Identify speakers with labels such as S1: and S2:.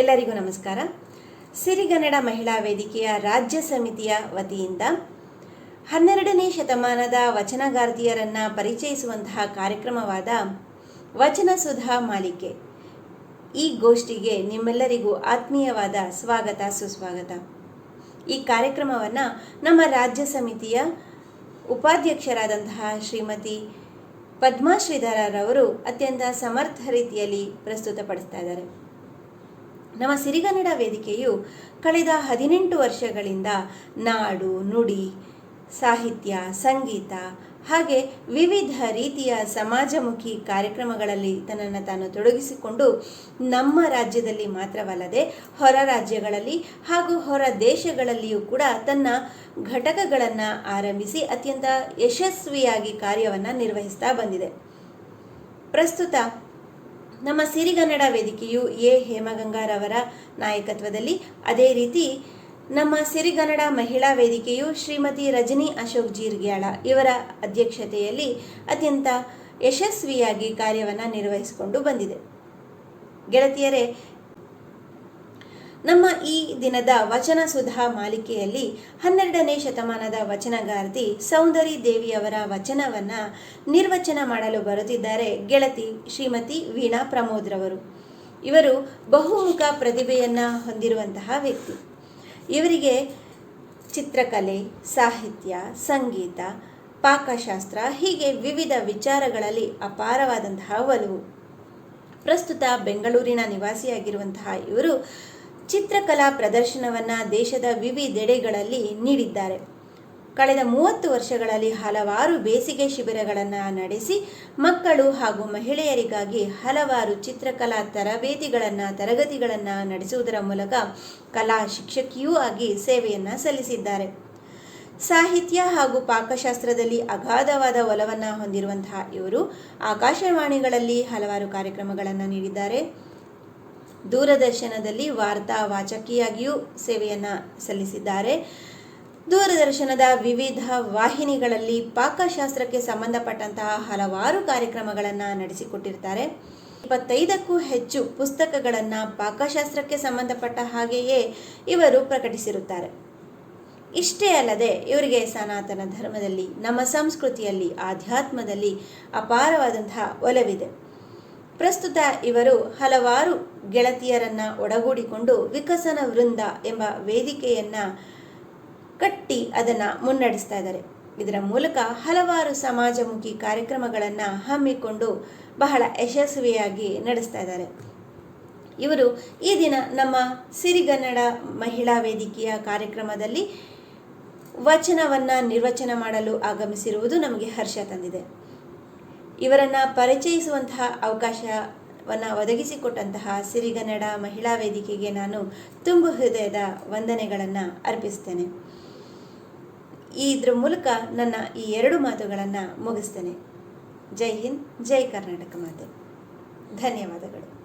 S1: ಎಲ್ಲರಿಗೂ ನಮಸ್ಕಾರ. ಸಿರಿಗನ್ನಡ ಮಹಿಳಾ ವೇದಿಕೆಯ ರಾಜ್ಯ ಸಮಿತಿಯ ವತಿಯಿಂದ ಹನ್ನೆರಡನೇ ಶತಮಾನದ ವಚನಗಾರ್ತಿಯರನ್ನ ಪರಿಚಯಿಸುವಂತಹ ಕಾರ್ಯಕ್ರಮವಾದ ವಚನ ಸುಧಾ ಮಾಲಿಕೆ. ಈ ಗೋಷ್ಠಿಗೆ ನಿಮ್ಮೆಲ್ಲರಿಗೂ ಆತ್ಮೀಯವಾದ ಸ್ವಾಗತ, ಸುಸ್ವಾಗತ. ಈ ಕಾರ್ಯಕ್ರಮವನ್ನು ನಮ್ಮ ರಾಜ್ಯ ಸಮಿತಿಯ ಉಪಾಧ್ಯಕ್ಷರಾದಂತಹ ಶ್ರೀಮತಿ ಪದ್ಮಾಶ್ರೀಧರರವರು ಅತ್ಯಂತ ಸಮರ್ಥ ರೀತಿಯಲ್ಲಿ ಪ್ರಸ್ತುತಪಡಿಸ್ತಾ ಇದ್ದಾರೆ. ನಮ್ಮ ಸಿರಿಗನ್ನಡ ವೇದಿಕೆಯು ಕಳೆದ ಹದಿನೆಂಟು ವರ್ಷಗಳಿಂದ ನಾಡು, ನುಡಿ, ಸಾಹಿತ್ಯ, ಸಂಗೀತ ಹಾಗೆ ವಿವಿಧ ರೀತಿಯ ಸಮಾಜಮುಖಿ ಕಾರ್ಯಕ್ರಮಗಳಲ್ಲಿ ತನ್ನನ್ನು ತಾನು ತೊಡಗಿಸಿಕೊಂಡು ನಮ್ಮ ರಾಜ್ಯದಲ್ಲಿ ಮಾತ್ರವಲ್ಲದೆ ಹೊರ ರಾಜ್ಯಗಳಲ್ಲಿ ಹಾಗೂ ಹೊರ ದೇಶಗಳಲ್ಲಿಯೂ ಕೂಡ ತನ್ನ ಘಟಕಗಳನ್ನು ಆರಂಭಿಸಿ ಅತ್ಯಂತ ಯಶಸ್ವಿಯಾಗಿ ಕಾರ್ಯವನ್ನು ನಿರ್ವಹಿಸ್ತಾ ಬಂದಿದೆ. ಪ್ರಸ್ತುತ ನಮ್ಮ ಸಿರಿಗನ್ನಡ ವೇದಿಕೆಯು ಎ. ಹೇಮಗಂಗಾರವರ ನಾಯಕತ್ವದಲ್ಲಿ. ಅದೇ ರೀತಿ ನಮ್ಮ ಸಿರಿಗನ್ನಡ ಮಹಿಳಾ ವೇದಿಕೆಯು ಶ್ರೀಮತಿ ರಜನಿ ಅಶೋಕ್ ಜೀರ್ಗ್ಯಾಳ ಇವರ ಅಧ್ಯಕ್ಷತೆಯಲ್ಲಿ ಅತ್ಯಂತ ಯಶಸ್ವಿಯಾಗಿ ಕಾರ್ಯವನ್ನು ನಿರ್ವಹಿಸಿಕೊಂಡು ಬಂದಿದೆ. ಗೆಳತಿಯರೇ ನಮ್ಮ ಈ ದಿನದ ವಚನ ಸುಧಾ ಮಾಲಿಕೆಯಲ್ಲಿ ಹನ್ನೆರಡನೇ ಶತಮಾನದ ವಚನಗಾರ್ತಿ ಸೌಂದರಿ ದೇವಿಯವರ ವಚನವನ್ನ ನಿರ್ವಚನ ಮಾಡಲು ಬರುತ್ತಿದ್ದಾರೆ ಗೆಳತಿ ಶ್ರೀಮತಿ ವೀಣಾ ಪ್ರಮೋದ್ರವರು. ಇವರು ಬಹುಮುಖ ಪ್ರತಿಭೆಯನ್ನ ಹೊಂದಿರುವಂತಹ ವ್ಯಕ್ತಿ. ಇವರಿಗೆ ಚಿತ್ರಕಲೆ, ಸಾಹಿತ್ಯ, ಸಂಗೀತ, ಪಾಕಶಾಸ್ತ್ರ ಹೀಗೆ ವಿವಿಧ ವಿಚಾರಗಳಲ್ಲಿ ಅಪಾರವಾದಂತಹ ಒಲವು. ಪ್ರಸ್ತುತ ಬೆಂಗಳೂರಿನ ನಿವಾಸಿಯಾಗಿರುವಂತಹ ಇವರು ಚಿತ್ರಕಲಾ ಪ್ರದರ್ಶನವನ್ನು ದೇಶದ ವಿವಿಧೆಡೆಗಳಲ್ಲಿ ನೀಡಿದ್ದಾರೆ. ಕಳೆದ ಮೂವತ್ತು ವರ್ಷಗಳಲ್ಲಿ ಹಲವಾರು ಬೇಸಿಗೆ ಶಿಬಿರಗಳನ್ನು ನಡೆಸಿ ಮಕ್ಕಳು ಹಾಗೂ ಮಹಿಳೆಯರಿಗಾಗಿ ಹಲವಾರು ಚಿತ್ರಕಲಾ ತರಬೇತಿಗಳನ್ನು, ತರಗತಿಗಳನ್ನು ನಡೆಸುವುದರ ಮೂಲಕ ಕಲಾ ಶಿಕ್ಷಕಿಯೂ ಆಗಿ ಸೇವೆಯನ್ನು ಸಲ್ಲಿಸಿದ್ದಾರೆ. ಸಾಹಿತ್ಯ ಹಾಗೂ ಪಾಕಶಾಸ್ತ್ರದಲ್ಲಿ ಅಗಾಧವಾದ ಒಲವನ್ನು ಹೊಂದಿರುವಂತಹ ಇವರು ಆಕಾಶವಾಣಿಗಳಲ್ಲಿ ಹಲವಾರು ಕಾರ್ಯಕ್ರಮಗಳನ್ನು ನೀಡಿದ್ದಾರೆ. ದೂರದರ್ಶನದಲ್ಲಿ ವಾರ್ತಾ ವಾಚಕಿಯಾಗಿಯೂ ಸೇವೆಯನ್ನು ಸಲ್ಲಿಸಿದ್ದಾರೆ. ದೂರದರ್ಶನದ ವಿವಿಧ ವಾಹಿನಿಗಳಲ್ಲಿ ಪಾಕಶಾಸ್ತ್ರಕ್ಕೆ ಸಂಬಂಧಪಟ್ಟಂತಹ ಹಲವಾರು ಕಾರ್ಯಕ್ರಮಗಳನ್ನು ನಡೆಸಿಕೊಟ್ಟಿರ್ತಾರೆ. ಇಪ್ಪತ್ತೈದಕ್ಕೂ ಹೆಚ್ಚು ಪುಸ್ತಕಗಳನ್ನು ಪಾಕಶಾಸ್ತ್ರಕ್ಕೆ ಸಂಬಂಧಪಟ್ಟ ಹಾಗೆಯೇ ಇವರು ಪ್ರಕಟಿಸಿರುತ್ತಾರೆ. ಇಷ್ಟೇ ಅಲ್ಲದೆ ಇವರಿಗೆ ಸನಾತನ ಧರ್ಮದಲ್ಲಿ, ನಮ್ಮ ಸಂಸ್ಕೃತಿಯಲ್ಲಿ, ಆಧ್ಯಾತ್ಮದಲ್ಲಿ ಅಪಾರವಾದಂತಹ ಒಲವಿದೆ. ಪ್ರಸ್ತುತ ಇವರು ಹಲವಾರು ಗೆಳತಿಯರನ್ನ ಒಡಗೂಡಿಕೊಂಡು ವಿಕಸನ ವೃಂದ ಎಂಬ ವೇದಿಕೆಯನ್ನ ಕಟ್ಟಿ ಅದನ್ನು ಮುನ್ನಡೆಸ್ತಾ ಇದ್ದಾರೆ. ಇದರ ಮೂಲಕ ಹಲವಾರು ಸಮಾಜಮುಖಿ ಕಾರ್ಯಕ್ರಮಗಳನ್ನು ಹಮ್ಮಿಕೊಂಡು ಬಹಳ ಯಶಸ್ವಿಯಾಗಿ ನಡೆಸ್ತಾ ಇದ್ದಾರೆ. ಇವರು ಈ ದಿನ ನಮ್ಮ ಸಿರಿಗನ್ನಡ ಮಹಿಳಾ ವೇದಿಕೆಯ ಕಾರ್ಯಕ್ರಮದಲ್ಲಿ ವಚನವನ್ನು ನಿರ್ವಚನ ಮಾಡಲು ಆಗಮಿಸಿರುವುದು ನಮಗೆ ಹರ್ಷ ತಂದಿದೆ. ಇವರನ್ನು ಪರಿಚಯಿಸುವಂತಹ ಅವಕಾಶವನ್ನು ಒದಗಿಸಿಕೊಟ್ಟಂತಹ ಸಿರಿಗನ್ನಡ ಮಹಿಳಾ ವೇದಿಕೆಗೆ ನಾನು ತುಂಬು ಹೃದಯದ ವಂದನೆಗಳನ್ನು ಅರ್ಪಿಸ್ತೇನೆ. ಇದ್ರ ಮೂಲಕ ನನ್ನ ಈ ಎರಡು ಮಾತುಗಳನ್ನು ಮುಗಿಸ್ತೇನೆ. ಜೈ ಹಿಂದ್, ಜೈ ಕರ್ನಾಟಕ ಮಾತೆ. ಧನ್ಯವಾದಗಳು.